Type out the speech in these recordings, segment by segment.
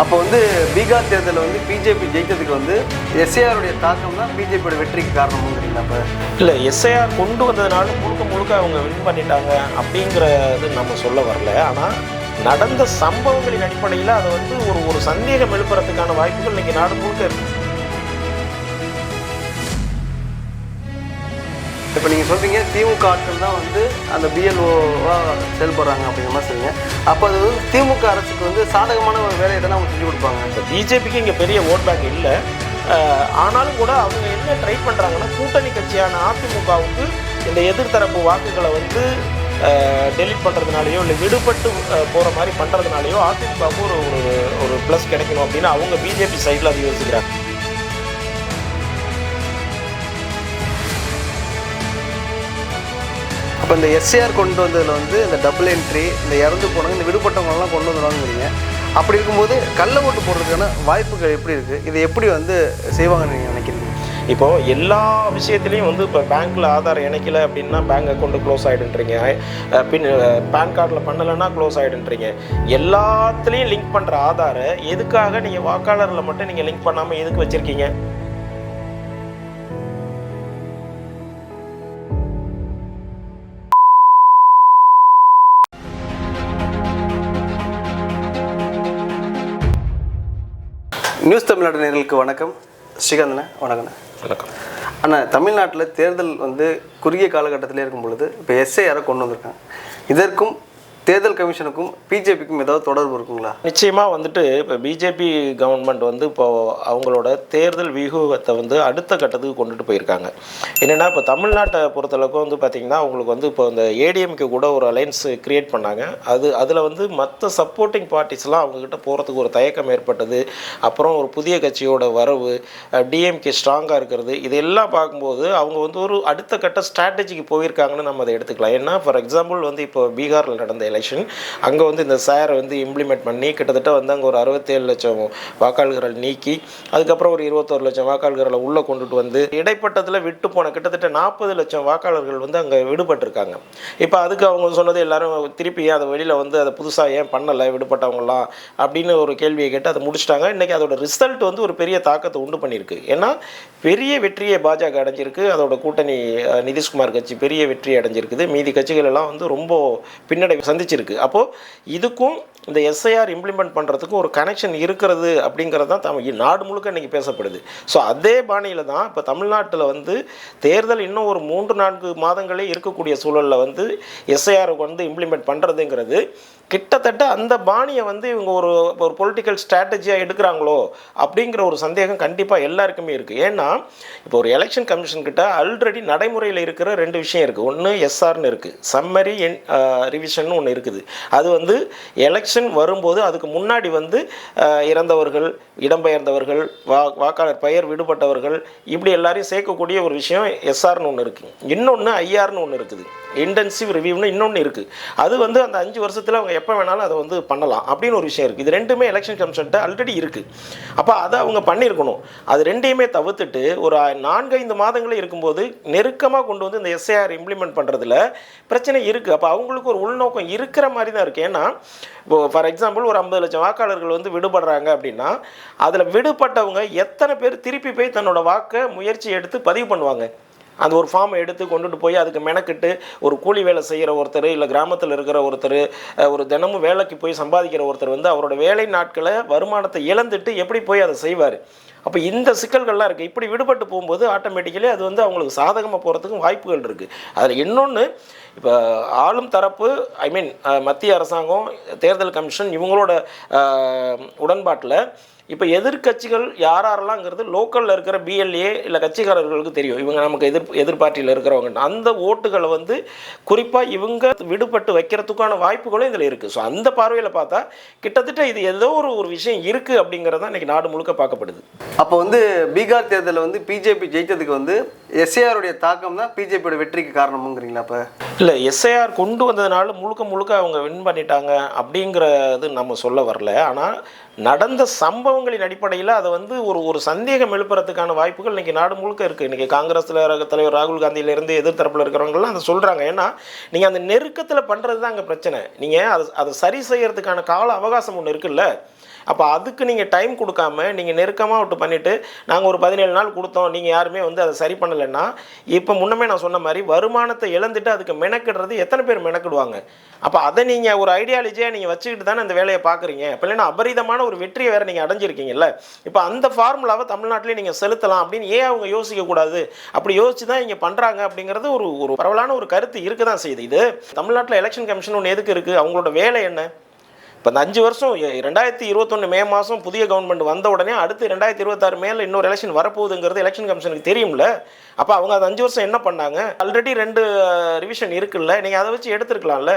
அப்போ வந்து பீகார் தேர்தலில் வந்து பிஜேபி ஜெயித்ததுக்கு வந்து எஸ்ஐஆருடைய தாக்கம் தான் பிஜேபியோட வெற்றிக்கு காரணம்ங்கிறீங்களா இப்போ இல்லை எஸ்ஐஆர் கொண்டு வந்ததுனால முழுக்க முழுக்க அவங்க வின் பண்ணிட்டாங்க அப்படிங்கிறது நம்ம சொல்ல வரல. ஆனால் நடந்த சம்பவங்களின் அடிப்படையில் அதை வந்து ஒரு ஒரு சந்தேகம் எழுப்புறதுக்கான வாய்ப்புகள் இன்னைக்கு நாடு முழுக்க இருக்குது இப்போ நீங்கள் சொல்கிறீங்க திமுக ஆட்கள் தான் வந்து அந்த பிஎல்ஓவாக செயல்படுறாங்க அப்படிங்கிற மாதிரி சொல்லுங்க. அப்போ அது வந்து திமுக அரசுக்கு வந்து சாதகமான ஒரு வேலையை தானே அவங்க செஞ்சு கொடுப்பாங்க? இப்போ பிஜேபிக்கு இங்கே பெரிய ஓட் பேங்க் இல்லை. ஆனாலும் கூட அவங்க என்ன ட்ரை பண்ணுறாங்கன்னா கூட்டணி கட்சியான அதிமுகவுக்கு இந்த எதிர்த்தரப்பு வாக்குகளை வந்து டெலிட் பண்ணுறதுனாலையோ இல்லை விடுபட்டு போகிற மாதிரி பண்ணுறதுனாலையோ அதிமுகவுக்கு ஒரு ஒரு ஒரு ப்ளஸ் கிடைக்கணும் அப்படின்னு அவங்க பிஜேபி சைடில் அது யோசிக்கிறாங்க. இப்போ இந்த எஸ்ஏஆர் கொண்டு வந்ததில் வந்து இந்த டபுள் என்ட்ரி இந்த இறந்து போனவங்க இந்த விடுபட்டவங்களெல்லாம் கொண்டு வந்துடுவாங்கிறீங்க அப்படி இருக்கும்போது கள்ள ஓட்டு போடுறதுக்கான வாய்ப்புகள் எப்படி இருக்குது இதை எப்படி வந்து செய்வாங்கன்னு நீங்கள் நினைக்கிறீங்க? இப்போது எல்லா விஷயத்துலையும் வந்து இப்போ பேங்க்கில் ஆதார் இணைக்கல அப்படின்னா பேங்க் அக்கௌண்ட்டு க்ளோஸ் ஆகிடுன்றீங்க பின் பேன் கார்டில் பண்ணலைன்னா க்ளோஸ் ஆகிடுன்றீங்க எல்லாத்துலேயும் லிங்க் பண்ணுற ஆதாரை எதுக்காக நீங்கள் வாக்காளரில் மட்டும் நீங்கள் லிங்க் பண்ணாமல் எதுக்கு வச்சுருக்கீங்க? நியூஸ் தமிழ்நாடு நேர்களுக்கு வணக்கம். ஸ்ரீகாந்தண்ணே வணக்கண்ணே. வணக்கம். அண்ணா தமிழ்நாட்டில் தேர்தல் வந்து குறுகிய காலகட்டத்திலே இருக்கும் பொழுது இப்போ எஸ்ஐஆரை கொண்டு வந்திருக்காங்க. இதற்கும் தேர்தல் கமிஷனுக்கும் பிஜேபிக்கும் ஏதாவது தொடர்பு இருக்குங்களா? நிச்சயமாக வந்துட்டு இப்போ பிஜேபி கவர்மெண்ட் வந்து இப்போ அவங்களோட தேர்தல் வியூகத்தை வந்து அடுத்த கட்டத்துக்கு கொண்டுட்டு போயிருக்காங்க. என்னென்னா இப்போ தமிழ்நாட்டை பொறுத்தளவுக்கு வந்து பார்த்திங்கன்னா அவங்களுக்கு வந்து இப்போ இந்த ஏடிஎம்கு கூட ஒரு அலைன்ஸ் கிரியேட் பண்ணாங்க. அது அதில் வந்து மற்ற சப்போர்ட்டிங் பார்ட்டிஸ்லாம் அவங்கக்கிட்ட போகிறதுக்கு ஒரு தயக்கம் ஏற்பட்டது. அப்புறம் ஒரு புதிய கட்சியோட வரவு டிஎம்கே ஸ்ட்ராங்காக இருக்கிறது இதெல்லாம் பார்க்கும்போது அவங்க வந்து ஒரு அடுத்த கட்ட ஸ்ட்ராட்டஜிக்கு போயிருக்காங்கன்னு நம்ம அதை எடுத்துக்கலாம். ஏன்னா ஃபார் எக்ஸாம்பிள் வந்து இப்போ பீகாரில் நடந்த எலெக்ஷன் அங்கே வந்து இந்த சேரை வந்து இம்ப்ளிமெண்ட் பண்ணி கிட்டத்தட்ட வந்து அங்கே ஒரு அறுபத்தேழு லட்சம் வாக்காளர்கள் நீக்கி அதுக்கப்புறம் ஒரு இருபத்தோரு லட்சம் வாக்காளர்களை உள்ளே கொண்டுட்டு வந்து இடைப்பட்டத்தில் விட்டு போன கிட்டத்தட்ட நாற்பது லட்சம் வாக்காளர்கள் வந்து அங்கே விடுபட்டிருக்காங்க. இப்போ அதுக்கு அவங்க சொன்னது எல்லாரும் திருப்பி அதை வெளியில் வந்து அதை புதுசாக ஏன் பண்ணலை விடுபட்டவங்களாம் அப்படின்னு ஒரு கேள்வியை கேட்டு அதை முடிச்சிட்டாங்க. இன்றைக்கி அதோட ரிசல்ட் வந்து ஒரு பெரிய தாக்கத்தை உண்டு பண்ணியிருக்கு. ஏன்னா பெரிய வெற்றியை பாஜக அடைஞ்சிருக்கு. அதோட கூட்டணி நிதிஷ்குமார் கட்சி பெரிய வெற்றி அடைஞ்சிருக்குது. மீதி கட்சிகள் எல்லாம் வந்து ரொம்ப பின்னடைவு பிரிச்சிருக்கு அப்போது இதுக்கும் இந்த எஸ்ஐஆர் இம்ப்ளிமெண்ட் பண்ணுறதுக்கு ஒரு கனெக்ஷன் இருக்கிறது அப்படிங்கிறது தான் தமிழ். நாடு முழுக்க இன்றைக்கி பேசப்படுது. ஸோ அதே பாணியில் தான் இப்போ தமிழ்நாட்டில் வந்து தேர்தல் இன்னும் ஒரு மூன்று நான்கு மாதங்களே இருக்கக்கூடிய சூழலில் வந்து எஸ்ஐஆர் வந்து இம்ப்ளிமெண்ட் பண்ணுறதுங்கிறது கிட்டத்தட்ட அந்த பாணியை வந்து இவங்க ஒரு ஒரு பொலிட்டிக்கல் ஸ்ட்ராட்டஜியாக எடுக்கிறாங்களோ அப்படிங்கிற ஒரு சந்தேகம் கண்டிப்பாக எல்லாருக்குமே இருக்குது ஏன்னா இப்போ ஒரு எலெக்ஷன் கமிஷன் கிட்ட ஆல்ரெடி நடைமுறையில் இருக்கிற ரெண்டு விஷயம் இருக்குது ஒன்று எஸ்ஆர்னு இருக்குது சம்மரி என் ரிவிஷன் ஒன்று இருக்குது. அது வந்து எலெக்ஷன் வரும்போது அதுக்கு முன்னாடி வந்து இறந்தவர்கள் இடம்பெயர்ந்தவர்கள் வா வாக்காளர் பெயர் விடுபட்டவர்கள் இப்படி எல்லாரையும் சேர்க்கக்கூடிய ஒரு விஷயம் எஸ்ஆர்னு ஒன்று இருக்குது இன்னொன்று ஐஆர்னு ஒன்று இருக்குது. இன்டென்சிவ் ரிவ்யூன்னு இன்னொன்று இருக்குது அது வந்து அந்த அஞ்சு வருஷத்தில் அவங்க எப்போ வேணாலும் அதை வந்து பண்ணலாம் அப்படின்னு ஒரு விஷயம் இருக்குது இது ரெண்டுமே எலெக்ஷன் கமிஷன்ட்ட ஆல்ரெடி இருக்குது அப்போ அதை அவங்க பண்ணியிருக்கணும். அது ரெண்டையுமே தவிர்த்துட்டு ஒரு நான்கைந்து மாதங்களே இருக்கும்போது நெருக்கமாக கொண்டு வந்து இந்த எஸ்ஐஆர் இம்ப்ளிமெண்ட் பண்ணுறதுல பிரச்சனை இருக்குது அப்போ அவங்களுக்கு ஒரு உள்நோக்கம் இருக்கிற மாதிரி தான் இருக்குது ஏன்னா இப்போ ஃபார் எக்ஸாம்பிள் ஒரு ஐம்பது லட்சம் வாக்காளர்கள் வந்து விடுபடுறாங்க அப்படின்னா அதில் விடுபட்டவங்க எத்தனை பேர் திருப்பி போய் தன்னோட வாக்கை முயற்சி எடுத்து பதிவு பண்ணுவாங்க? அந்த ஒரு ஃபார்மை எடுத்து கொண்டுட்டு போய் அதுக்கு மெனக்கிட்டு ஒரு கூலி வேலை செய்கிற ஒருத்தர் இல்லை கிராமத்தில் இருக்கிற ஒருத்தர் ஒரு தினமும் வேலைக்கு போய் சம்பாதிக்கிற ஒருத்தர் வந்து அவரோட வேலை நாட்களை வருமானத்தை இழந்துட்டு எப்படி போய் அதை செய்வார்? அப்போ இந்த சிக்கல்கள்லாம் இருக்குது இப்படி விடுபட்டு போகும்போது ஆட்டோமேட்டிக்கலி அது வந்து அவங்களுக்கு சாதகமாக போகிறதுக்கும் வாய்ப்புகள் இருக்குது அதில் இன்னொன்று இப்போ ஆளும் தரப்பு ஐ மீன் மத்திய அரசாங்கம் தேர்தல் கமிஷன் இவங்களோட உடன்பாட்டில் இப்போ எதிர்க்கட்சிகள் யார் யாரெல்லாம்ங்கிறது லோக்கலில் இருக்கிற பிஎல்ஏ இல்லை கட்சிக்காரர்களுக்கு தெரியும். இவங்க நமக்கு எதிர் எதிர்பார்ட்டியில் இருக்கிறவங்க. அந்த ஓட்டுகளை வந்து குறிப்பாக இவங்க விடுபட்டு வைக்கிறதுக்கான வாய்ப்புகளும் இதில் இருக்குது ஸோ அந்த பார்வையில் பார்த்தா கிட்டத்தட்ட இது ஏதோ ஒரு ஒரு விஷயம் இருக்குது அப்படிங்கிறது தான் இன்றைக்கி நாடு முழுக்க பார்க்கப்படுது. அப்போ வந்து பீகார் தேர்தலில் வந்து பிஜேபி ஜெயித்ததுக்கு வந்து எஸ்ஏஆருடைய தாக்கம் தான் பிஜேபியோட வெற்றிக்கு காரணமுங்கிறீங்களா அப்போ? இல்லை எஸ்ஐஆர் கொண்டு வந்ததுனால முழுக்க முழுக்க அவங்க வின் பண்ணிட்டாங்க அப்படிங்கிறது நம்ம சொல்ல வரல. ஆனால் நடந்த சம்பவங்களின் அடிப்படையில் அதை வந்து ஒரு ஒரு சந்தேகம் எழுப்புறதுக்கான வாய்ப்புகள் இன்றைக்கி நாடு முழுக்க இருக்குது இன்றைக்கி காங்கிரஸில் தலைவர் ராகுல் காந்தியிலேருந்து எதிர்த்தரப்பில் இருக்கிறவங்களாம் அதை சொல்கிறாங்க ஏன்னா நீங்கள் அந்த நெருக்கத்தில் பண்ணுறது தான் அங்கே பிரச்சனை. நீங்கள் அதை அதை சரி செய்யறதுக்கான கால அவகாசம் ஒன்று இருக்குல்ல. அப்போ அதுக்கு நீங்கள் டைம் கொடுக்காம நீங்கள் நெருக்கமாக விட்டு பண்ணிவிட்டு நாங்கள் ஒரு பதினேழு நாள் கொடுத்தோம் நீங்கள் யாருமே வந்து அதை சரி பண்ணலைன்னா இப்போ முன்னமே நான் சொன்ன மாதிரி வருமானத்தை இழந்துட்டு அதுக்கு மெனக்கிடுறது எத்தனை பேர் மெனக்கிடுவாங்க? அப்போ அதை நீங்கள் ஒரு ஐடியாலஜியாக நீங்கள் வச்சுக்கிட்டு தானே அந்த வேலையை பார்க்குறீங்க. இப்போ இல்லைன்னா அபரிதமான ஒரு வெற்றியை வேறு நீங்கள் அடைஞ்சிருக்கீங்கல்ல? இப்போ அந்த ஃபார்முலாவை தமிழ்நாட்டிலே நீங்கள் செலுத்தலாம் அப்படின்னு ஏன் அவங்க யோசிக்கக்கூடாது அப்படி யோசிச்சு தான் இங்கே பண்ணுறாங்க அப்படிங்கிறது ஒரு ஒரு பரவலான ஒரு கருத்து இருக்க தான் செய்யுது. இது தமிழ்நாட்டில் எலெக்ஷன் கமிஷன் ஒன்று எதுக்கு இருக்குது அவங்களோட வேலை என்ன? இப்போ இந்த அஞ்சு வருஷம் ரெண்டாயிரத்தி இருபத்தொன்று மே மாதம் புதிய கவர்மெண்ட் வந்த உடனே அடுத்து ரெண்டாயிரத்தி இருபத்தாறு மேல இன்னொரு எலெக்ஷன் வரப்போகுதுங்கிறது எலெக்ஷன் கமிஷனுக்கு தெரியும்ல. அப்போ அவங்க அந்த அஞ்சு வருஷம் என்ன பண்ணாங்க? ஆல்ரெடி ரெண்டு ரிவிஷன் இருக்குல்ல. நீங்கள் அதை வச்சு எடுத்துருக்கலாம்ல.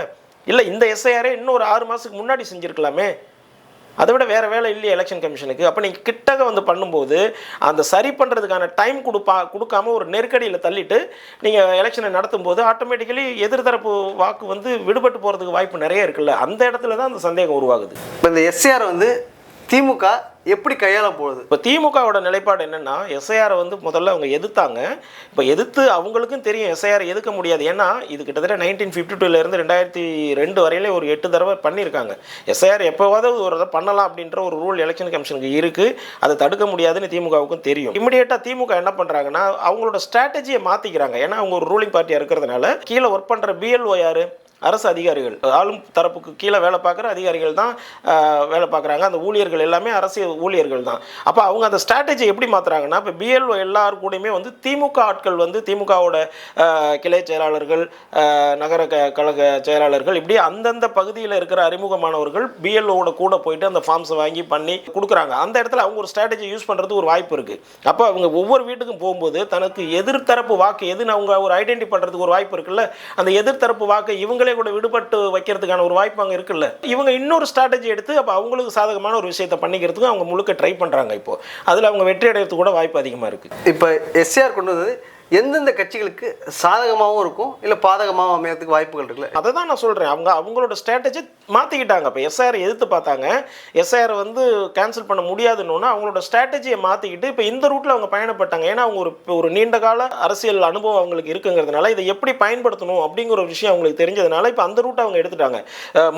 இல்லை இந்த எஸ்ஐஆரே இன்னும் ஒரு ஆறு மாதத்துக்கு முன்னாடி செஞ்சுருக்கலாமே. அதை விட வேறு வேலை இல்லையே எலெக்ஷன் கமிஷனுக்கு அப்போ நீங்கள் கிட்டக வந்து பண்ணும்போது அந்த சரி பண்ணுறதுக்கான டைம் கொடுப்பா கொடுக்காம ஒரு நெருக்கடியில் தள்ளிட்டு நீங்கள் எலெக்ஷனை நடத்தும் போது ஆட்டோமேட்டிக்கலி எதிர்தரப்பு வாக்கு வந்து விடுபட்டு போகிறதுக்கு வாய்ப்பு நிறைய இருக்குல்ல. அந்த இடத்துல தான் அந்த சந்தேகம் உருவாகுது. இப்போ இந்த எஸ்சிஆர் வந்து திமுக எப்படி கையாள போகுது? இப்போ திமுகவோட நிலைப்பாடு என்னென்னா எஸ்ஐஆரை வந்து முதல்ல அவங்க எதிர்த்தாங்க. இப்போ எதிர்த்து அவங்களுக்கும் தெரியும் எஸ்ஐஆர் எதுக்க முடியாது. ஏன்னா இது கிட்டத்தட்ட நைன்டீன் ஃபிஃப்டி டூலேருந்து ரெண்டாயிரத்தி ரெண்டு வரையிலே ஒரு எட்டு தடவை பண்ணியிருக்காங்க. எஸ்ஐஆர் எப்போவாவது ஒரு தடவை பண்ணலாம் அப்படின்ற ஒரு ரூல் எலெக்ஷன் கமிஷனுக்கு இருக்குது அதை தடுக்க முடியாதுன்னு திமுகவுக்கும் தெரியும். இமிடியேட்டாக திமுக என்ன பண்ணுறாங்கன்னா அவங்களோட ஸ்ட்ராட்டஜியை மாற்றிக்கிறாங்க ஏன்னா அவங்க ஒரு ரூலிங் பார்ட்டியாக இருக்கிறதுனால கீழே ஒர்க் பண்ணுற பிஎல்ஓ யார்? அரசு அதிகாரிகள். ஆளும் தரப்புக்கு கீழே வேலை பார்க்குற அதிகாரிகள் தான் வேலை பார்க்குறாங்க. அந்த ஊழியர்கள் எல்லாமே அரசு ஊழியர்கள் தான். அப்போ அவங்க அந்த ஸ்ட்ராட்டஜி எப்படி மாற்றுறாங்கன்னா இப்போ பிஎல்ஓ எல்லாரு கூடயுமே வந்து திமுக ஆட்கள் வந்து திமுகவோட கிளை செயலாளர்கள் நகர க கழக செயலாளர்கள் இப்படி அந்தந்த பகுதியில் இருக்கிற அறிமுகமானவர்கள் பிஎல்ஓட கூட போயிட்டு அந்த ஃபார்ம்ஸை வாங்கி பண்ணி கொடுக்குறாங்க. அந்த இடத்துல அவங்க ஒரு ஸ்ட்ராட்டஜி யூஸ் பண்ணுறதுக்கு ஒரு வாய்ப்பு இருக்குது அப்போ அவங்க ஒவ்வொரு வீட்டுக்கும் போகும்போது தனக்கு எதிர்த்தரப்பு வாக்கு எதுன்னு அவங்க ஒரு ஐடென்டி பண்ணுறதுக்கு ஒரு வாய்ப்பு இருக்குல்ல? அந்த எதிர்த்தரப்பு வாக்கை இவங்களே கூட விடுபட்டு வைக்கிறதுக்கான ஒரு வாய்ப்பு அங்கே இருக்குல்ல? இவங்க இன்னொரு ஸ்ட்ராட்டஜி எடுத்து அப்போ அவங்களுக்கு சாதகமான ஒரு விஷயத்தை பண்ணிக்கிறதுக்கு அவங்க முழுக்க ட்ரை பண்ணுறாங்க இப்போ. அதில் அவங்க வெற்றி அடைகிறதுக்கு கூட வாய்ப்பு அதிகமாக இருக்குது இப்போ எஸ்ஆர் கொண்டு வந்தது எந்தெந்த கட்சிகளுக்கு சாதகமாகவும் இருக்கும் இல்லை பாதகமாகவும் அமையறதுக்கு வாய்ப்புகள் இருக்குல்ல? அதை தான் நான் சொல்கிறேன் அவங்க அவங்களோட ஸ்ட்ராட்டஜி மாற்றிக்கிட்டாங்க இப்போ எஸ்ஆர் எதிர்த்து பார்த்தாங்க. எஸ்ஆர் வந்து கேன்சல் பண்ண முடியாதுன்னு அவங்களோட ஸ்ட்ராட்டஜியை மாற்றிக்கிட்டு இப்போ இந்த ரூட்டில் அவங்க பயணப்பட்டாங்க. ஏன்னா அவங்க ஒரு ஒரு நீண்ட கால அரசியல் அனுபவம் அவங்களுக்கு இருக்குங்கிறதுனால இதை எப்படி பயன்படுத்தணும் அப்படிங்கிற ஒரு விஷயம் அவங்களுக்கு தெரிஞ்சதுனால இப்போ அந்த ரூட்டை அவங்க எடுத்துட்டாங்க.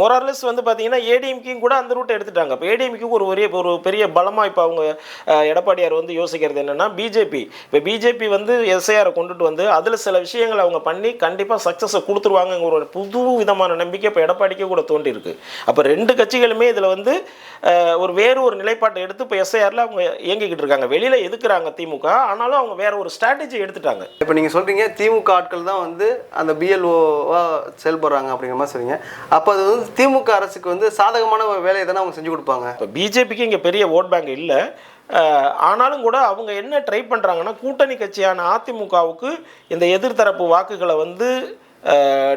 மொரார்லெஸ் வந்து பார்த்தீங்கன்னா ஏடிஎம்கியும் கூட அந்த ரூட்டை எடுத்துட்டாங்க. இப்போ ஏடிஎம்க்கு ஒரு பெரிய ஒரு பெரிய பலமாக இப்போ அவங்க எடப்பாடியார் வந்து யோசிக்கிறது என்னென்னா பிஜேபி இப்போ பிஜேபி வந்து எஸ்ஐஆர் கொண்டுட்டு வந்து அதில் சில விஷயங்களை அவங்க பண்ணி கண்டிப்பாக சக்ஸஸை கொடுத்துருவாங்கங்கிற ஒரு புது விதமான நம்பிக்கை இப்போ எடப்பாடிக்கே கூட தோன்றியிருக்கு. அப்போ ரெண்டு கட்சிகளுமே இதில் வந்து ஒரு வேறு ஒரு நிலைப்பாட்டை எடுத்து இப்போ எஸ்ஐஆரில் அவங்க இயங்கிக்கிட்டு இருக்காங்க. வெளியில் எதுக்குறாங்க திமுக? ஆனாலும் அவங்க வேற ஒரு ஸ்ட்ராட்டஜி எடுத்துட்டாங்க. இப்போ நீங்கள் சொல்கிறீங்க திமுக ஆட்கள் தான் வந்து அந்த பிஎல்ஓவா செயல்படுறாங்க அப்படிங்கிற மாதிரி சொல்றீங்க. அப்போ அது வந்து திமுக அரசுக்கு வந்து சாதகமான வேலையை தானே அவங்க செஞ்சு கொடுப்பாங்க? இப்போ பிஜேபிக்கு இங்கே பெரிய ஓட் பேங்க் இல்லை. ஆனாலும் கூட அவங்க என்ன ட்ரை பண்ணுறாங்கன்னா கூட்டணி கட்சியான அதிமுகவுக்கு இந்த எதிர்த்தரப்பு வாக்குகளை வந்து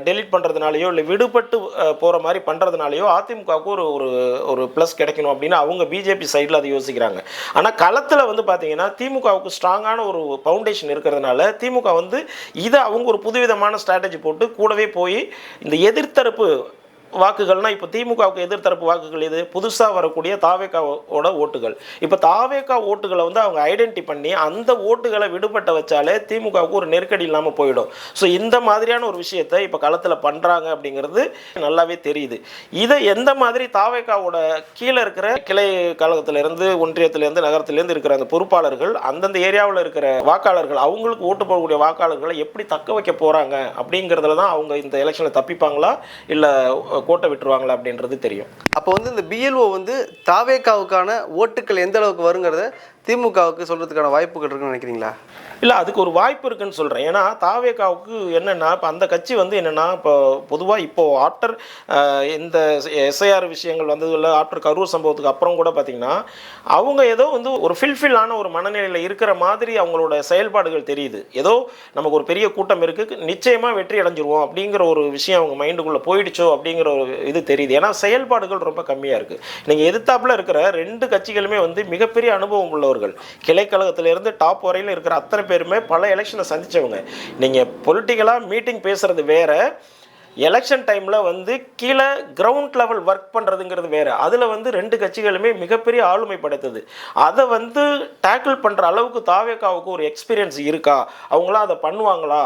டெலீட் பண்ணுறதுனாலையோ இல்லை விடுபட்டு போகிற மாதிரி பண்ணுறதுனாலையோ அதிமுகவுக்கு ஒரு ஒரு ஒரு ப்ளஸ் கிடைக்கணும் அப்படின்னு அவங்க பிஜேபி சைடில் அதை யோசிக்கிறாங்க. ஆனால் களத்தில் வந்து பார்த்திங்கன்னா திமுகவுக்கு ஸ்ட்ராங்கான ஒரு ஃபவுண்டேஷன் இருக்கிறதுனால திமுக வந்து இதை அவங்க ஒரு புதுவிதமான ஸ்ட்ராட்டஜி போட்டு கூடவே போய் இந்த எதிர்த்தரப்பு வாக்குகள்னா இப்போ திமுகவுக்கு எதிர்த்தரப்பு வாக்குகள் இது புதுசாக வரக்கூடிய தாவேக்காவோட ஓட்டுகள். இப்போ தாவேக்கா ஓட்டுகளை வந்து அவங்க ஐடென்டி பண்ணி அந்த ஓட்டுகளை விடுபட்ட வச்சாலே திமுகவுக்கு ஒரு நெருக்கடி இல்லாமல் போயிடும். ஸோ இந்த மாதிரியான ஒரு விஷயத்தை இப்போ களத்தில் பண்ணுறாங்க அப்படிங்கிறது நல்லாவே தெரியுது. இதை எந்த மாதிரி தாவேக்காவோட கீழே இருக்கிற கிளை கழகத்திலேருந்து ஒன்றியத்திலேருந்து நகரத்திலேருந்து இருக்கிற அந்த பொறுப்பாளர்கள் அந்தந்த ஏரியாவில் இருக்கிற வாக்காளர்கள் அவங்களுக்கு ஓட்டு போடக்கூடிய வாக்காளர்களை எப்படி தக்க வைக்க போகிறாங்க அப்படிங்கிறதுல தான் அவங்க இந்த எலெக்ஷனில் தப்பிப்பாங்களா? இல்லை கோட்டை விட்டுருவாங்களா அப்படின்றது தெரியும். அப்போ வந்து இந்த பிஎல்ஓ வந்து தாவேக்காவுக்கான ஓட்டுக்கள் எந்த அளவுக்கு வருங்கிறத திமுகவுக்கு சொல்கிறதுக்கான வாய்ப்புகள் இருக்குன்னு நினைக்கிறீங்களா? இல்லை அதுக்கு ஒரு வாய்ப்பு இருக்குன்னு சொல்கிறேன் ஏன்னா தாவேகாவுக்கு என்னென்னா இப்போ அந்த கட்சி வந்து என்னென்னா இப்போ பொதுவாக இப்போது ஆஃப்டர் இந்த எஸ்ஐஆர் விஷயங்கள் வந்ததில்ல ஆஃப்டர் கரூர் சம்பவத்துக்கு அப்புறம் கூட பார்த்திங்கன்னா அவங்க ஏதோ வந்து ஒரு ஃபில்ஃபில்லான ஒரு மனநிலையில் இருக்கிற மாதிரி அவங்களோட செயல்பாடுகள் தெரியுது. ஏதோ நமக்கு ஒரு பெரிய கூட்டம் இருக்குது நிச்சயமாக வெற்றி அடைஞ்சிருவோம் அப்படிங்கிற ஒரு விஷயம் அவங்க மைண்டுக்குள்ளே போயிடுச்சோ அப்படிங்கிற ஒரு இது தெரியுது. ஏன்னா செயல்பாடுகள் ரொம்ப கம்மியாக இருக்குது நீங்கள் எதிர்த்தாப்பில் இருக்கிற ரெண்டு கட்சிகளுமே வந்து மிகப்பெரிய அனுபவம் உள்ளவர்கள். கிளைக்கழகத்திலேருந்து டாப் வரையில் இருக்கிற அத்தனை பேருமே பல எலெக்ஷனை சந்திச்சவங்க. நீங்கள் பொலிட்டிக்கலாக மீட்டிங் பேசுறது வேற எலெக்ஷன் டைமில் வந்து கீழே கிரவுண்ட் லெவல் ஒர்க் பண்ணுறதுங்கிறது வேறு. அதில் வந்து ரெண்டு கட்சிகளுமே மிகப்பெரிய ஆளுமை படைத்தது. அதை வந்து டேக்கிள் பண்ணுற அளவுக்கு தாவேக்காவுக்கு ஒரு எக்ஸ்பீரியன்ஸ் இருக்கா? அவங்களாம் அதை பண்ணுவாங்களா?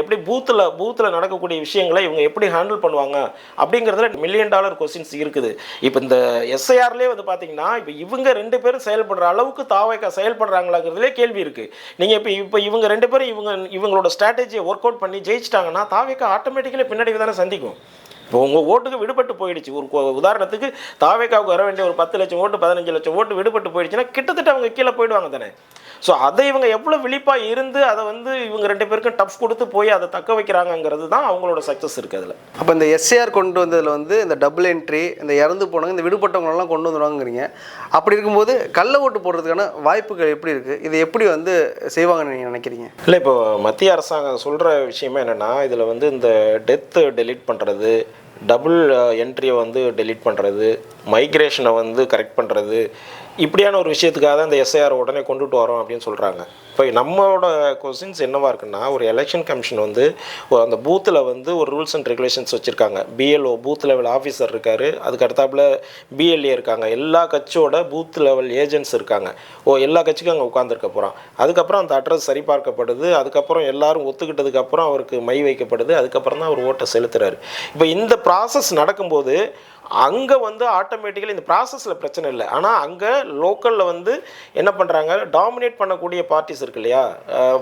எப்படி பூத்தில் பூத்தில் நடக்கக்கூடிய விஷயங்களை இவங்க எப்படி ஹேண்டில் பண்ணுவாங்க? அப்படிங்கிறதுல மில்லியன் டாலர் கொஸ்டின்ஸ் இருக்குது. இப்போ இந்த எஸ்ஐஆர்லேயே வந்து பார்த்தீங்கன்னா இப்போ இவங்க ரெண்டு பேரும் செயல்படுற அளவுக்கு தாவேக்கா செயல்படுறாங்களாங்கிறதுலே கேள்வி இருக்குது நீங்கள் இப்போ இப்போ இவங்க ரெண்டு பேரும் இவங்க இவங்களோட ஸ்ட்ராட்டஜியை ஒர்க் அவுட் பண்ணி ஜெயிச்சிட்டாங்கன்னா தாவேக்கா ஆட்டோமேட்டிக்கலி பின்னாடி தானே சந்திக்கும். இப்போ உங்கள் ஓட்டுக்கு விடுபட்டு போயிடுச்சு. ஒரு உதாரணத்துக்கு தாவேக்காவுக்கு வர வேண்டிய ஒரு பத்து லட்சம் ஓட்டு பதினஞ்சு லட்சம் ஓட்டு விடுபட்டு போயிடுச்சுன்னா கிட்டத்தட்ட அவங்க கீழே போயிடுவாங்க தானே? ஸோ அதை இவங்க எவ்வளோ விழிப்பாக இருந்து அதை வந்து இவங்க ரெண்டு பேருக்கும் டஃப் கொடுத்து போய் அதை தக்க வைக்கிறாங்கங்கிறது தான் அவங்களோட சக்ஸஸ் இருக்குது அதில். அப்போ இந்த எஸ்ஏஆர் கொண்டு வந்ததில் வந்து இந்த டபுள் என்ட்ரி இந்த இறந்து போனவங்க இந்த விடுபட்டவங்களெல்லாம் கொண்டு வந்துருவாங்கிறீங்க அப்படி இருக்கும்போது கள்ள ஓட்டு போடுறதுக்கான வாய்ப்புகள் எப்படி இருக்குது இதை எப்படி வந்து செய்வாங்கன்னு நீங்கள் நினைக்கிறீங்க? இல்லை இப்போ மத்திய அரசாங்கம் சொல்கிற விஷயமே என்னென்னா இதில் வந்து இந்த டெத்து டெலீட் பண்ணுறது டபுள் என்ட்ரியை uh, வந்து டெலீட் பண்ணுறது மைக்ரேஷனை வந்து கரெக்ட் பண்ணுறது இப்படியான ஒரு விஷயத்துக்காக தான் இந்த எஸ்ஐஆர் உடனே கொண்டுட்டு வரோம் அப்படின்னு சொல்கிறாங்க இப்போ நம்மளோட கொஸ்டின்ஸ் என்னவாக இருக்குன்னா ஒரு எலெக்ஷன் கமிஷன் வந்து அந்த பூத்தில் வந்து ஒரு ரூல்ஸ் அண்ட் ரெகுலேஷன்ஸ் வச்சுருக்காங்க. பிஎல்ஓ பூத் லெவல் ஆஃபீஸர் இருக்கார். அதுக்கு அடுத்தாப்புல பிஎல்ஏ இருக்காங்க. எல்லா கட்சியோட பூத் லெவல் ஏஜென்ட்ஸ் இருக்காங்க. ஓ எல்லா கட்சிக்கும் அங்கே உட்காந்துருக்க போகிறான் அதுக்கப்புறம் அந்த அட்ரஸ் சரிபார்க்கப்படுது. அதுக்கப்புறம் எல்லாரும் ஒத்துக்கிட்டதுக்கப்புறம் அவருக்கு மை வைக்கப்படுது. அதுக்கப்புறம் தான் அவர் ஓட்டை செலுத்துறாரு. இப்போ இந்த ப்ராசஸ் நடக்கும்போது அங்கே வந்து ஆட்டோமேட்டிக்கலி இந்த ப்ராசஸில் பிரச்சனை இல்லை. ஆனால் அங்கே லோக்கலில் வந்து என்ன பண்ணுறாங்க டாமினேட் பண்ணக்கூடிய பார்ட்டிஸ் இருக்கு இல்லையா?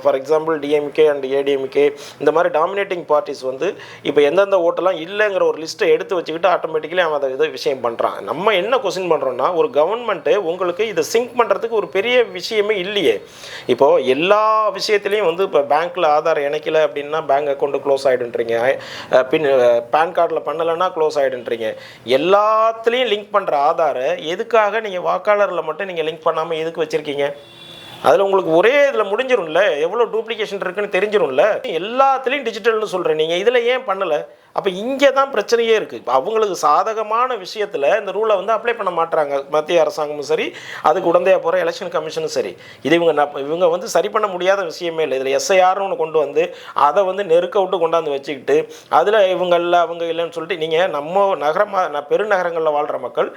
For example DMK and ADMK இந்த மாதிரி டாமினேட்டிங் பார்ட்டிஸ் வந்து இப்போ எந்தெந்த ஓட்டெல்லாம் இல்லைங்கிற ஒரு லிஸ்ட்டை எடுத்து வச்சுக்கிட்டு ஆட்டோமேட்டிக்கலி அவன் அதை இதை விஷயம் பண்ணுறான் நம்ம என்ன கொஸ்டின் பண்ணுறோன்னா ஒரு கவர்மெண்ட்டு உங்களுக்கு இதை சிங்க் பண்ணுறதுக்கு ஒரு பெரிய விஷயமே இல்லையே. இப்போது எல்லா விஷயத்துலையும் வந்து இப்போ பேங்க்கில் ஆதார் இணைக்கல அப்படின்னா பேங்க் அக்கௌண்ட்டு க்ளோஸ் ஆகிடுன்றீங்க பின் பேன் கார்டில் பண்ணலைன்னா க்ளோஸ் ஆகிடுன்றீங்க எல்லாத்துலேயும் லிங்க் பண்ணுற ஆதாரை எதுக்காக நீங்கள் வாக்காளரில் மட்டும் நீங்கள் லிங்க் பண்ணாமல் எதுக்கு வச்சுருக்கீங்க? அதில் உங்களுக்கு ஒரே இதில் முடிஞ்சிரும்ல? எவ்வளோ டூப்ளிகேஷன் இருக்குன்னு தெரிஞ்சிரும்ல? எல்லாத்துலேயும் டிஜிட்டல்னு சொல்கிறேன் நீங்கள் இதில் ஏன் பண்ணலை? அப்போ இங்கே தான் பிரச்சனையே இருக்குது இப்போ அவங்களுக்கு சாதகமான விஷயத்தில் இந்த ரூலை வந்து அப்ளை பண்ண மாட்டாங்க மத்திய அரசாங்கமும் சரி அதுக்கு உடந்தையாக போகிற எலெக்ஷன் கமிஷனும் சரி. இது இவங்க இவங்க வந்து சரி பண்ண முடியாத விஷயமே இல்லை. இதில் எஸ்ஐஆர்னு ஒன்று கொண்டு வந்து அதை வந்து நெருக்க விட்டு கொண்டாந்து வச்சுக்கிட்டு அதில் இவங்க இல்லை அவங்க இல்லைன்னு சொல்லிட்டு நீங்கள் நம்ம நகரமாக பெருநகரங்களில் வாழ்கிற மக்கள்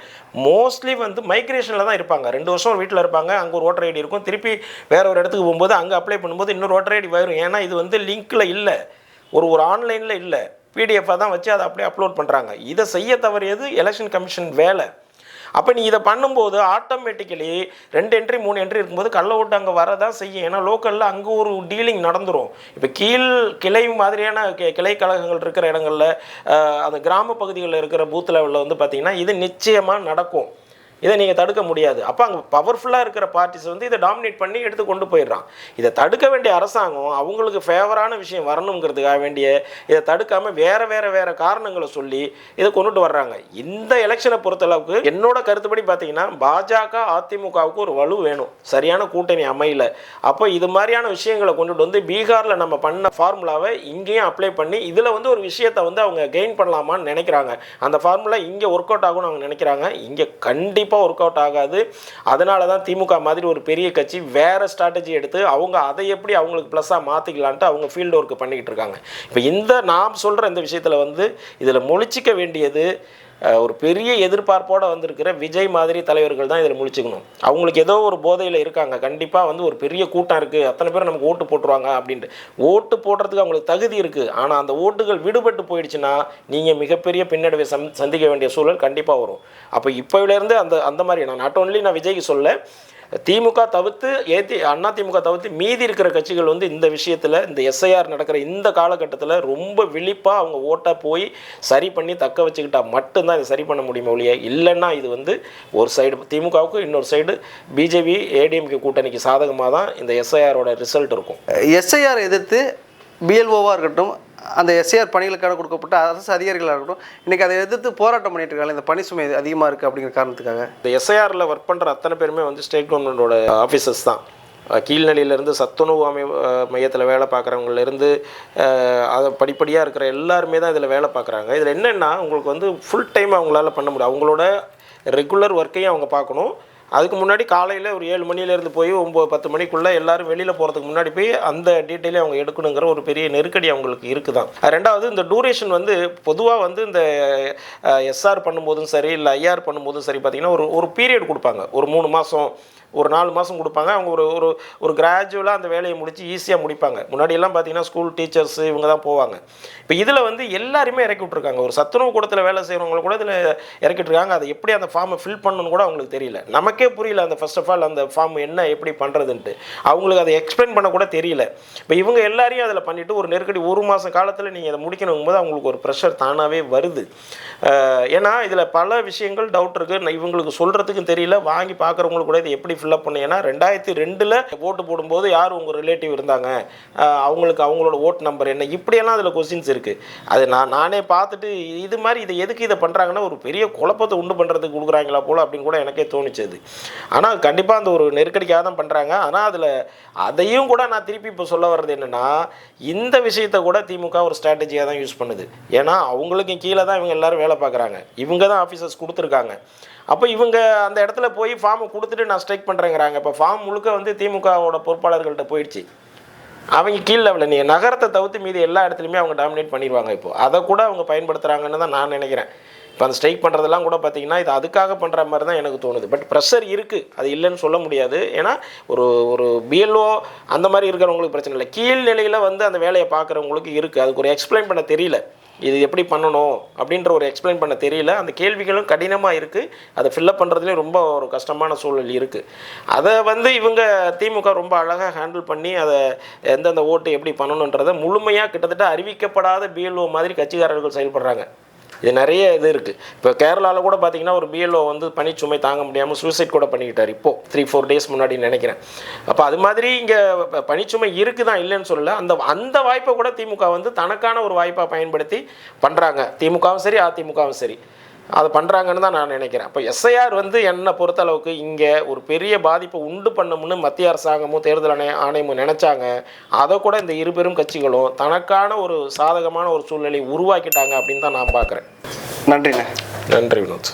மோஸ்ட்லி வந்து மைக்ரேஷனில் தான் இருப்பாங்க. ரெண்டு வருஷம் வீட்டில் இருப்பாங்க. அங்கே ஒரு ஓட்டர் ஐடி இருக்கும். திருப்பி வேற ஒரு இடத்துக்கு போகும்போது அங்கே அப்ளை பண்ணும்போது இன்னொரு ஓட்டர் ஐடி வரும். ஏன்னா இது வந்து லிங்க்கில் இல்லை. ஒரு ஒரு ஆன்லைனில் இல்லை. பிடிஎஃபாக தான் வச்சு அதை அப்படியே அப்லோட் பண்ணுறாங்க இதை செய்ய தவறியது எலெக்ஷன் கமிஷன் வேலை. அப்போ நீ இதை பண்ணும்போது ஆட்டோமேட்டிக்கலி ரெண்டு என்ட்ரி மூணு என்ட்ரி இருக்கும்போது கள்ள ஓட்டு அங்கே வரதான் செய்யும். ஏன்னா லோக்கலில் அங்கே ஒரு டீலிங் நடந்துரும். இப்போ கீழ் கிளை மாதிரியான கி- கிளை கழகங்கள் இருக்கிற இடங்களில் அந்த கிராம பகுதிகளில் இருக்கிற பூத் லெவலில் வந்து பார்த்திங்கன்னா இது நிச்சயமாக நடக்கும். இதை நீங்கள் தடுக்க முடியாது. அப்போ அங்கே பவர்ஃபுல்லாக இருக்கிற பார்ட்டிஸ் வந்து இதை டாமினேட் பண்ணி எடுத்து கொண்டு போயிடுறான். இதை தடுக்க வேண்டிய அரசாங்கம் அவங்களுக்கு ஃபேவரான விஷயம் வரணுங்கிறதுக்காக வேண்டிய இதை தடுக்காமல் வேறு வேறு வேறு காரணங்களை சொல்லி இதை கொண்டுட்டு வர்றாங்க. இந்த எலெக்ஷனை பொறுத்தளவுக்கு என்னோட கருத்துப்படி பார்த்தீங்கன்னா பாஜக அதிமுகவுக்கு ஒரு வலு வேணும். சரியான கூட்டணி அமையல. அப்போ இது மாதிரியான விஷயங்களை கொண்டுட்டு வந்து பீகாரில் நம்ம பண்ண ஃபார்முலாவை இங்கேயும் அப்ளை பண்ணி இதில் வந்து ஒரு விஷயத்தை வந்து அவங்க கெயின் பண்ணலாமான்னு நினைக்கிறாங்க. அந்த ஃபார்முலா இங்கே ஒர்க் அவுட் ஆகும்னு அவங்க நினைக்கிறாங்க. இங்கே கண்டிப்பாக ஒர்க் அவுட் ஆகாது. அதனால தான் திமுக மாதிரி ஒரு பெரிய கட்சி வேறு ஸ்ட்ராட்டஜி எடுத்து அவங்க அதை எப்படி அவங்களுக்கு ப்ளஸ்ஸாக மாற்றிக்கலான்ட்டு அவங்க ஃபீல்டு ஒர்க் பண்ணிக்கிட்டு இருக்காங்க. இப்போ இந்த நாம் சொல்கிற இந்த விஷயத்தில் வந்து இதில் முழிச்சிக்க வேண்டியது ஒரு பெரிய எதிர்பார்ப்போடு வந்திருக்கிற விஜய் மாதிரி தலைவர்கள் தான் இதில் முழிச்சுக்கணும். அவங்களுக்கு ஏதோ ஒரு போதையில் இருக்காங்க. கண்டிப்பாக வந்து ஒரு பெரிய கூட்டம் இருக்குது அத்தனை பேர் நமக்கு ஓட்டு போட்டுருவாங்க அப்படின்ட்டு. ஓட்டு போடுறதுக்கு அவங்களுக்கு தகுதி இருக்குது ஆனால் அந்த ஓட்டுகள் விடுபட்டு போயிடுச்சுன்னா நீங்கள் மிகப்பெரிய பின்னடைவை சந் சந்திக்க வேண்டிய சூழல் கண்டிப்பாக வரும். அப்போ இப்போவிலேருந்து அந்த அந்த மாதிரி நான் நாட் ஓன்லி நான் விஜய்க்கு சொல்ல திமுக தவிர்த்து ஏத்தி அண்ணா திமுக தவிர்த்து மீதி இருக்கிற கட்சிகள் வந்து இந்த விஷயத்தில் இந்த எஸ்ஐஆர் நடக்கிற இந்த காலகட்டத்தில் ரொம்ப விழிப்பாக அவங்க ஓட்டை போய் சரி பண்ணி தக்க வச்சுக்கிட்டால் மட்டும்தான் இதை சரி பண்ண முடியுமே ஒழிய இல்லைன்னா இது வந்து ஒரு சைடு திமுகவுக்கு இன்னொரு சைடு பிஜேபி ஏடிஎம்கே கூட்டணிக்கு சாதகமாக தான் இந்த எஸ்ஐஆரோட ரிசல்ட் இருக்கும். எஸ்ஐஆர் எதிர்த்து பிஎல்ஓவாக இருக்கட்டும் அந்த எஸ்ஐஆர் பணிகளுக்காக கொடுக்கப்பட்ட அரசு அதிகாரிகளாக இருக்கட்டும் இன்றைக்கி அதை எதிர்த்து போராட்டம் பண்ணிட்டு இருக்காங்க. இந்த பணி சுமை அதிகமாக இருக்குது அப்படிங்கிற காரணத்துக்காக. இந்த எஸ்ஐஆரில் ஒர்க் பண்ணுற அத்தனை பேருமே வந்து ஸ்டேட் கவர்மெண்டோட ஆஃபீஸர்ஸ் தான். கீழ்நிலையிலேருந்து சத்துணவு அமை மையத்தில் வேலை பார்க்குறவங்கலேருந்து அதை படிப்படியாக இருக்கிற எல்லாருமே தான் இதில் வேலை பார்க்குறாங்க. இதில் என்னென்னா உங்களுக்கு வந்து ஃபுல் டைம் அவங்களால பண்ண முடியும். அவங்களோட ரெகுலர் ஒர்க்கையும் அவங்க பார்க்கணும். அதுக்கு முன்னாடி காலையில் ஒரு ஏழு மணிலேருந்து போய் ஒம்பது பத்து மணிக்குள்ளே எல்லாரும் வெளியில் போகிறதுக்கு முன்னாடி போய் அந்த டீட்டெயிலே அவங்க எடுக்கணுங்கிற ஒரு பெரிய நெருக்கடி அவங்களுக்கு இருக்குதான். ரெண்டாவது இந்த டூரேஷன் வந்து பொதுவாக வந்து இந்த எஸ்ஆர் பண்ணும்போதும் சரி இல்லை ஐஆர் பண்ணும்போதும் சரி பார்த்தீங்கன்னா ஒரு ஒரு பீரியட் கொடுப்பாங்க. ஒரு மூணு மாதம் ஒரு நாலு மாதம் கொடுப்பாங்க. அவங்க ஒரு ஒரு ஒரு கிராஜுவலாக அந்த வேலையை முடித்து ஈஸியாக முடிப்பாங்க. முன்னாடியெல்லாம் பார்த்தீங்கன்னா ஸ்கூல் டீச்சர்ஸ் இவங்க தான் போவாங்க. இப்போ இதில் வந்து எல்லாருமே இறக்கி விட்ருக்காங்க ஒரு சத்துணவு கூடத்தில் வேலை செய்கிறவங்கள கூட இதில் இறக்கிட்டுருக்காங்க அதை எப்படி அந்த ஃபார்மை ஃபில் பண்ணணும்னு கூட அவங்களுக்கு தெரியல. நமக்கே புரியல அந்த ஃபர்ஸ்ட் ஆஃப் ஆல் அந்த ஃபார்ம் என்ன எப்படி பண்ணுறதுன்ட்டு அவங்களுக்கு அதை எக்ஸ்பிளைன் பண்ண கூட தெரியல. இப்போ இவங்க எல்லாரையும் அதில் பண்ணிவிட்டு ஒரு நெருக்கடி ஒரு மாதம் காலத்தில் நீங்கள் அதை முடிக்கணும் போது அவங்களுக்கு ஒரு ப்ரெஷர் தானாகவே வருது. ஏன்னா இதில் பல விஷயங்கள் டவுட் இருக்குது இவங்களுக்கு சொல்கிறதுக்கும் தெரியல. வாங்கி பார்க்குறவங்களுக்கு கூட இது எப்படி ஃபில்அப் பண்ண. ஏன்னா ரெண்டாயிரத்தி ரெண்டில் ஓட்டு போடும்போது யார் உங்கள் ரிலேட்டிவ் இருந்தாங்க? அவங்களுக்கு அவங்களோட ஓட் நம்பர் என்ன? இப்படியெல்லாம் அதில் கொஸ்டின்ஸ் இருக்குது அது நான் நானே பார்த்துட்டு இது மாதிரி இதை எதுக்கு இதை பண்ணுறாங்கன்னா ஒரு பெரிய குழப்பத்தை உண்டு பண்ணுறதுக்கு கொடுக்குறாங்களா போல் அப்படின்னு கூட எனக்கே தோணுச்சது ஆனால் கண்டிப்பாக அந்த ஒரு நெருக்கடிக்காக தான் பண்ணுறாங்க ஆனால் அதில் அதையும் கூட நான் திருப்பி இப்போ சொல்ல வர்றது என்னென்னா இந்த விஷயத்தை கூட திமுக ஒரு ஸ்ட்ராட்டஜியாக தான் யூஸ் பண்ணுது. ஏன்னா அவங்களுக்கு கீழே தான் இவங்க எல்லாரும் வேலை பார்க்குறாங்க. இவங்க தான் ஆஃபீஸர்ஸ் கொடுத்துருக்காங்க. அப்போ இவங்க அந்த இடத்துல போய் ஃபார்மை கொடுத்துட்டு நான் ஸ்ட்ரைக் பண்ணுறேங்கிறாங்க இப்போ ஃபார்ம் முழுக்க வந்து திமுகவோட பொறுப்பாளர்கள்ட்ட போயிடுச்சு. அவங்க கீழ் லெவலில் நீங்கள் நகரத்தை தவிர்த்து மீது எல்லா இடத்துலையுமே அவங்க டாமினேட் பண்ணிடுவாங்க இப்போ. அதை கூட அவங்க பயன்படுத்துகிறாங்கன்னு தான் நான் நினைக்கிறேன். இப்போ அந்த ஸ்ட்ரைக் பண்ணுறதெல்லாம் கூட பார்த்தீங்கன்னா இது அதுக்காக பண்ணுற மாதிரி தான் எனக்கு தோணுது. பட் ப்ரெஷர் இருக்குது அது இல்லைன்னு சொல்ல முடியாது. ஏன்னா ஒரு ஒரு பிஎல்ஓ அந்த மாதிரி இருக்கிறவங்களுக்கு பிரச்சனை இல்லை. கீழ் நிலையில் வந்து அந்த வேலையை பார்க்குறவங்களுக்கு இருக்குது அதுக்கு ஒரு எக்ஸ்பிளைன் பண்ண தெரியல. இது எப்படி பண்ணணும் அப்படின்ற ஒரு எக்ஸ்பிளைன் பண்ண தெரியல. அந்த கேள்விகளும் கடினமாக இருக்குது அதை ஃபில்லப் பண்ணுறதுலேயும் ரொம்ப ஒரு கஷ்டமான சூழல் இருக்குது அதை வந்து இவங்க திமுக ரொம்ப அழகாக ஹேண்டில் பண்ணி அதை எந்தெந்த ஓட்டு எப்படி பண்ணணுன்றதை முழுமையாக கிட்டத்தட்ட அறிவிக்கப்படாத பிஎல்ஓ மாதிரி கட்சிக்காரர்கள் செயல்படுறாங்க. இது நிறைய இது இருக்குது இப்போ கேரளாவில் கூட பார்த்தீங்கன்னா ஒரு பிஎல்ஓ வந்து பணிச்சுமை தாங்க முடியாமல் சூசைட் கூட பண்ணிக்கிட்டார். இப்போது த்ரீ ஃபோர் டேஸ் முன்னாடி நினைக்கிறேன். அப்போ அது மாதிரி இங்கே பணிச்சுமை இருக்குது தான் இல்லைன்னு சொல்லல. அந்த அந்த வாய்ப்பை கூட திமுக வந்து தனக்கான ஒரு வாய்ப்பாக பயன்படுத்தி பண்ணுறாங்க திமுகவும் சரி அதிமுகவும் சரி. அதை பண்ணுறாங்கன்னு தான் நான் நினைக்கிறேன். அப்போ எஸ்ஐஆர் வந்து என்னை பொறுத்தளவுக்கு இங்கே ஒரு பெரிய பாதிப்பை உண்டு பண்ணணும்னு மத்திய அரசாங்கமும் தேர்தல் ஆணைய ஆணையமும் நினச்சாங்க. அதை கூட இந்த இரு பெரும் கட்சிகளும் தனக்கான ஒரு சாதகமான ஒரு சூழ்நிலையை உருவாக்கிட்டாங்க அப்படின்னு தான் நான் பார்க்குறேன். நன்றிண்ணே. நன்றி வினோத்.